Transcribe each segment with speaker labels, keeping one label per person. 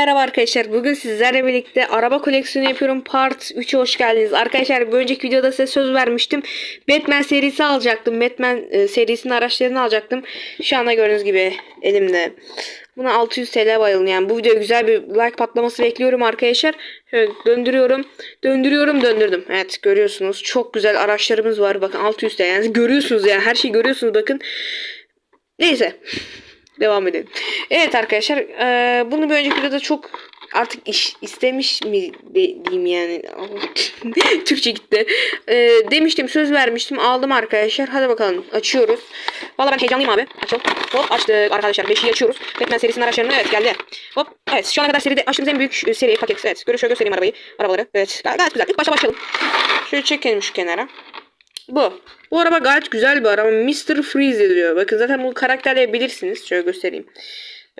Speaker 1: Merhaba arkadaşlar. Bugün sizlerle birlikte araba koleksiyonu yapıyorum. Part 3'e hoş geldiniz. Arkadaşlar bir önceki videoda size söz vermiştim. Batman serisi alacaktım. Batman e, serisinin araçlarını alacaktım. Şu anda gördüğünüz gibi elimde. Buna 600 TL bayılın. Yani bu video güzel bir like patlaması bekliyorum arkadaşlar. Şöyle döndürüyorum. Döndürüyorum döndürdüm. Evet görüyorsunuz. Çok güzel araçlarımız var. Bakın 600 TL. Yani görüyorsunuz yani her şeyi görüyorsunuz bakın. Neyse. Devam edelim. Evet arkadaşlar eee, bunu bir önceki videoda çok artık iş istemiş mi de- diyeyim yani. Türkçe gitti. Eee, demiştim söz vermiştim aldım arkadaşlar. Hadi bakalım açıyoruz. Valla ben heyecanlıyım abi. Açalım. Hop açtık arkadaşlar. 5'i açıyoruz. Batman serisinin araçlarını evet geldi. Hop evet şu ana kadar seride açtığımız en büyük e, seri paket. Evet şöyle göstereyim arabayı. Arabaları. Evet gay- gayet güzel. İlk başta başlayalım. Şöyle çekelim şu kenara. Bu. Bu araba gayet güzel bir araba. Mr. Freeze diyor. Bakın zaten bu karakterleri bilirsiniz. Şöyle göstereyim.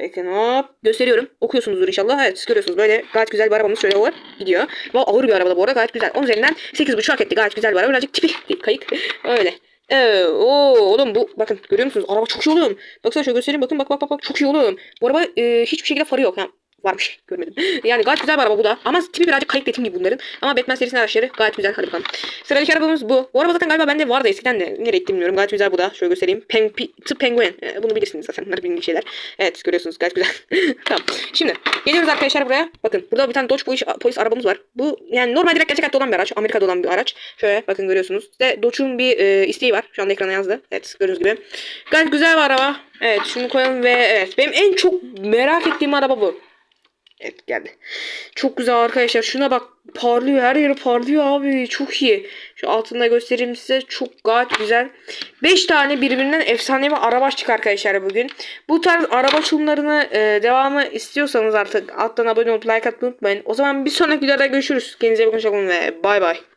Speaker 1: Bakın hop gösteriyorum. Okuyorsunuzdur inşallah. Evet görüyorsunuz böyle gayet güzel bir arabamız şöyle var gidiyor. Bu ağır bir araba bu arada gayet güzel. 10 üzerinden 8.5 hak etti. Gayet güzel bir araba. Birazcık tipi değil, kayık. Öyle. Ee, oo, oğlum bu bakın görüyor musunuz? Araba çok iyi oğlum. Baksana şöyle göstereyim bakın bak bak bak bak çok iyi oğlum. Bu araba e, hiçbir şekilde farı yok. Yani varmış görmedim. Yani gayet güzel bir araba bu da. Ama tipi birazcık kayık betim gibi bunların. Ama Batman serisinin araçları gayet güzel. Hadi bakalım. Sıradaki arabamız bu. Bu araba zaten galiba bende vardı eskiden de. Nereye gitti bilmiyorum. Gayet güzel bu da. Şöyle göstereyim. Peng, pi, The Penguin. Ee, bunu bilirsiniz zaten. Bunlar bildiğim şeyler. Evet görüyorsunuz gayet güzel. tamam. Şimdi geliyoruz arkadaşlar buraya. Bakın burada bir tane Dodge polis, polis arabamız var. Bu yani normal direkt gerçek hayatta olan bir araç. Amerika'da olan bir araç. Şöyle bakın görüyorsunuz. İşte Dodge'un bir e, isteği var. Şu anda ekrana yazdı. Evet gördüğünüz gibi. Gayet güzel bir araba. Evet şunu koyalım ve evet. Benim en çok merak ettiğim araba bu. Evet geldi. Çok güzel arkadaşlar. Şuna bak parlıyor. Her yeri parlıyor abi. Çok iyi. Şu altında göstereyim size. Çok gayet güzel. 5 tane birbirinden efsane bir araba açtık arkadaşlar bugün. Bu tarz araba açılımlarını e, devamı istiyorsanız artık alttan abone olup like atmayı unutmayın. O zaman bir sonraki videoda görüşürüz. Kendinize bakın. Hoşçakalın ve bay bay.